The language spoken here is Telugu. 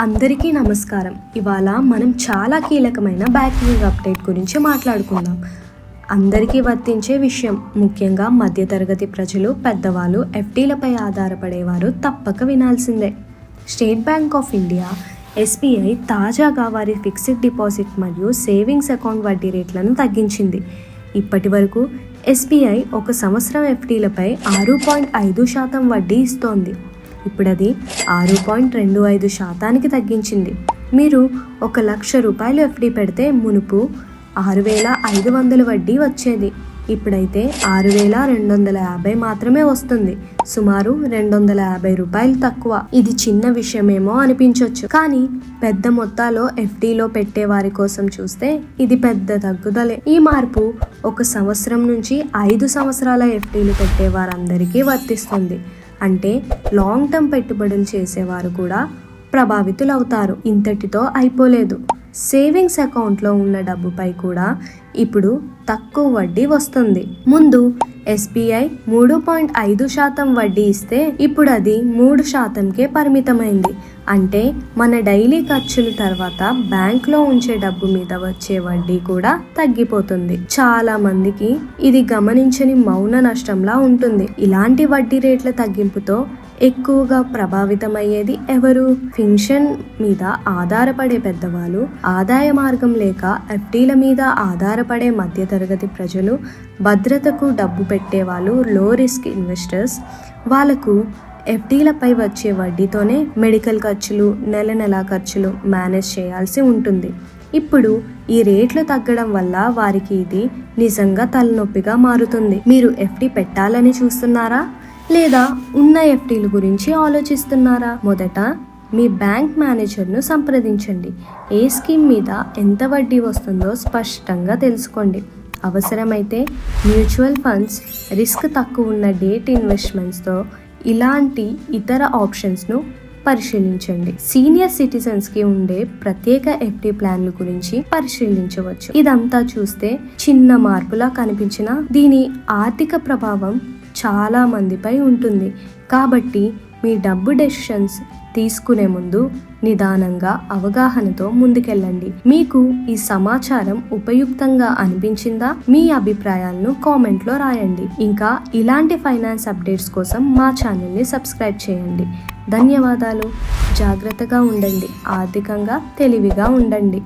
అందరికీ నమస్కారం. ఇవాళ మనం చాలా కీలకమైన బ్యాంకింగ్ అప్డేట్ గురించి మాట్లాడుకుందాం. అందరికీ వర్తించే విషయం ముఖ్యంగా మధ్యతరగతి ప్రజలు పెద్దవాళ్ళు ఎఫ్డీలపై ఆధారపడేవారు తప్పక వినాల్సిందే. State Bank of India SBI తాజాగా వారి ఫిక్స్డ్ డిపాజిట్ మరియు సేవింగ్స్ అకౌంట్ వడ్డీ రేట్లను తగ్గించింది. ఇప్పటి వరకు ఎస్బీఐ ఒక సంవత్సరం ఎఫ్డీలపై ఆరు పాయింట్ ఐదు శాతం వడ్డీ ఇస్తోంది. ఇప్పుడు అది ఆరు పాయింట్ రెండు ఐదు శాతానికి తగ్గించింది. మీరు ఒక లక్ష రూపాయలు ఎఫ్డి పెడితే మునుపు ఆరు వేల ఐదు వందల వడ్డీ వచ్చేది. ఇప్పుడైతే ఆరు వేల రెండు వందల యాభై మాత్రమే వస్తుంది. సుమారు రెండు వందల యాభై రూపాయలు తక్కువ. ఇది చిన్న విషయమేమో అనిపించవచ్చు కానీ పెద్ద మొత్తాలో ఎఫ్డీలో పెట్టే వారి కోసం చూస్తే ఇది పెద్ద తగ్గుదలే. ఈ మార్పు ఒక సంవత్సరం నుంచి ఐదు సంవత్సరాల ఎఫ్డీలు పెట్టే వారందరికీ వర్తిస్తుంది. అంటే లాంగ్ టర్మ్ పెట్టుబడులు చేసేవారు కూడా ప్రభావితులవుతారు. ఇంతటితో అయిపోలేదు. సేవింగ్స్ అకౌంట్లో ఉన్న డబ్బుపై కూడా ఇప్పుడు తక్కువ వడ్డీ వస్తుంది. ముందు ఎస్బీఐ మూడు పాయింట్ ఐదు శాతం వడ్డీ ఇస్తే ఇప్పుడు అది మూడు శాతంకే పరిమితమైంది. అంటే మన డైలీ ఖర్చుల తర్వాత బ్యాంక్లో ఉంచే డబ్బు మీద వచ్చే వడ్డీ కూడా తగ్గిపోతుంది. చాలా మందికి ఇది గమనించని మౌన నష్టంలా ఉంటుంది. ఇలాంటి వడ్డీ రేట్ల తగ్గింపుతో ఎక్కువగా ప్రభావితమయ్యేది ఎవరు? పెన్షన్ మీద ఆధారపడే పెద్దవాళ్ళు ఆదాయ మార్గం లేక ఎఫ్డీల మీద ఆధారపడే మధ్యతరగతి ప్రజలు భద్రతకు డబ్బు పెట్టేవాళ్ళు లో రిస్క్ ఇన్వెస్టర్స్ వాళ్ళకు ఎఫ్డీలపై వచ్చే వడ్డీతోనే మెడికల్ ఖర్చులు నెల నెలా ఖర్చులు మేనేజ్ చేయాల్సి ఉంటుంది. ఇప్పుడు ఈ రేట్లు తగ్గడం వల్ల వారికి ఇది నిజంగా తలనొప్పిగా మారుతుంది. మీరు ఎఫ్డీ పెట్టాలని చూస్తున్నారా? లేదా ఉన్న ఎఫ్డీల గురించి ఆలోచిస్తున్నారా? మొదట మీ బ్యాంక్ మేనేజర్ను సంప్రదించండి. ఏ స్కీమ్ మీద ఎంత వడ్డీ వస్తుందో స్పష్టంగా తెలుసుకోండి. అవసరమైతే మ్యూచువల్ ఫండ్స్ రిస్క్ తక్కువ ఉన్న డేట్ ఇన్వెస్ట్మెంట్స్తో ఇలాంటి ఇతర ఆప్షన్స్ను పరిశీలించండి. సీనియర్ సిటిజన్స్కి ఉండే ప్రత్యేక ఎఫ్డి ప్లాన్ల గురించి పరిశీలించవచ్చు. ఇదంతా చూస్తే చిన్న మార్పులా కనిపించిన దీని ఆర్థిక ప్రభావం చాలా మందిపై ఉంటుంది. కాబట్టి మీ డబ్బు డెసిషన్స్ తీసుకునే ముందు నిదానంగా అవగాహనతో ముందుకెళ్ళండి. మీకు ఈ సమాచారం ఉపయుక్తంగా అనిపించిందా? మీ అభిప్రాయాలను కామెంట్లో రాయండి. ఇంకా ఇలాంటి ఫైనాన్స్ అప్డేట్స్ కోసం మా ఛానల్ని సబ్స్క్రైబ్ చేయండి. ధన్యవాదాలు. జాగ్రత్తగా ఉండండి. ఆర్థికంగా తెలివిగా ఉండండి.